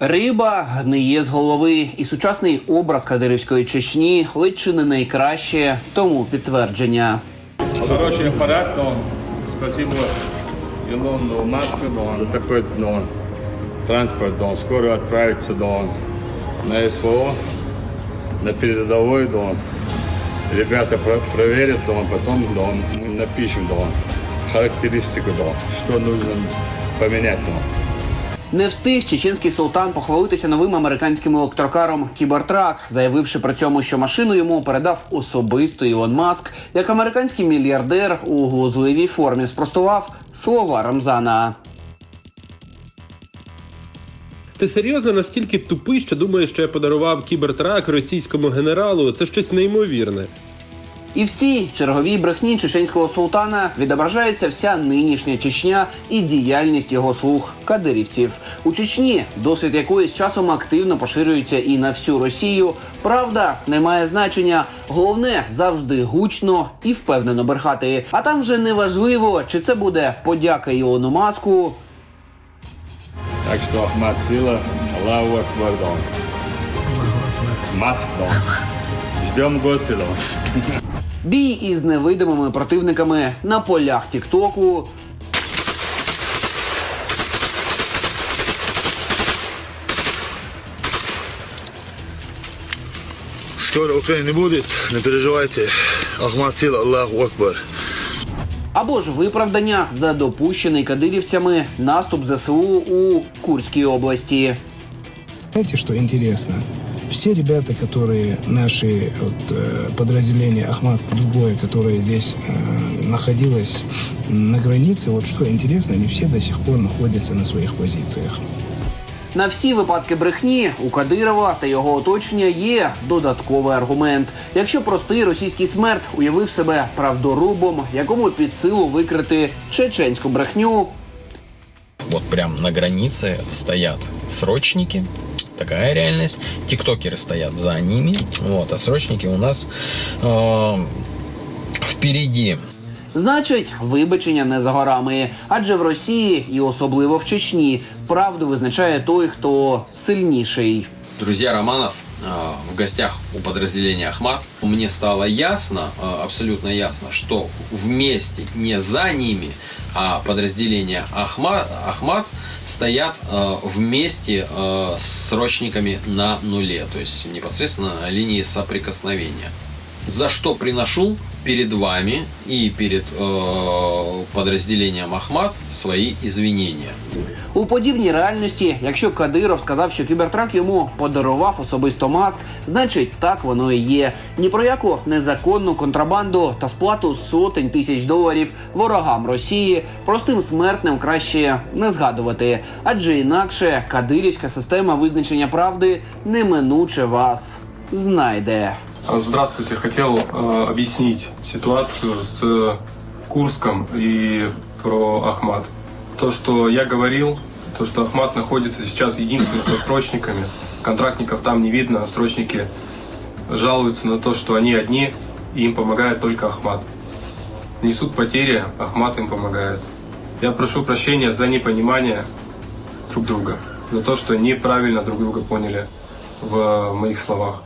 Риба гниє з голови, і сучасний образ кадирівської Чечні ледь не найкраще тому підтвердження. Хороший аппарат, но спасибо Илону Маску, но за такой но, транспорт, но скоро отправится до на СВО, на передовой, до. Ребята про- проверят, он, потом мы напишем, до характеристику, он, что нужно поменять, он. Не встиг чеченський султан похвалитися новим американським електрокаром Кібертрак, заявивши при цьому, що машину йому передав особисто Ілон Маск, як американський мільярдер у глузливій формі спростував слова Рамзана. Ти серйозно настільки тупий, що думаєш, що я подарував кібертрак російському генералу? Це щось неймовірне. І в цій черговій брехні чеченського султана відображається вся нинішня Чечня і діяльність його слуг кадирівців у Чечні, досвід якої з часом активно поширюється і на всю Росію. Правда не має значення. Головне завжди гучно і впевнено берхати. А там вже не важливо, чи це буде подяка Ілону Маску, Так что Ахмад Сила, Аллаху Акбар, до он. Маск, до он. бій із невидимими противниками на полях Тіктоку. Скоро Украины будет, не переживайте. Ахмад Сил, Аллаху Акбар. або ж виправдання за допущений кадирівцями наступ ЗСУ у Курській області. Знаете, что интересно? Все ребята, которые наши вот, э, подразделения Ахмат другое, которое здесь э, находилось на границе, вот что интересно, они все до сих пор находятся на своих позициях. На всі випадки брехні у Кадирова та його оточення є додатковий аргумент. Якщо простий російський смерть уявив себе правдорубом, якому під силу викрити чеченську брехню, Вот прям на границе стоят срочники. Такая реальность. Тиктокеры стоят за ними. Вот, а срочники у нас э, впереди. значить, вибачення не за горами. Адже в Росії і особливо в Чечні правду визначає той, хто сильніший. Друзья Романов э, в гостях у подразделения Ахмат. Мне стало ясно, э, абсолютно ясно, что вместе, не за ними, а подразделения Ахмат, Ахмат стоят э, вместе э, с срочниками на нуле, то есть непосредственно линии соприкосновения. За что приношу перед вами и перед э, подразделением Ахмат свои извинения. У подібній реальності, якщо Кадиров сказав, що кібертрак йому подарував особисто маск, значить так воно і є. Ні про яку незаконну контрабанду та сплату сотень тисяч доларів ворогам Росії простим смертним краще не згадувати, адже інакше кадирівська система визначення правди неминуче вас знайде. Здравствуйте. Хотел э, объяснить ситуацию с Курском и про Ахмат. То, что я говорил, то, что Ахмат находится сейчас единственным со срочниками. Контрактников там не видно, а срочники жалуются на то, что они одни, и им помогает только Ахмат. Несут потери, Ахмат им помогает. Я прошу прощения за непонимание друг друга, за то, что неправильно друг друга поняли в моих словах.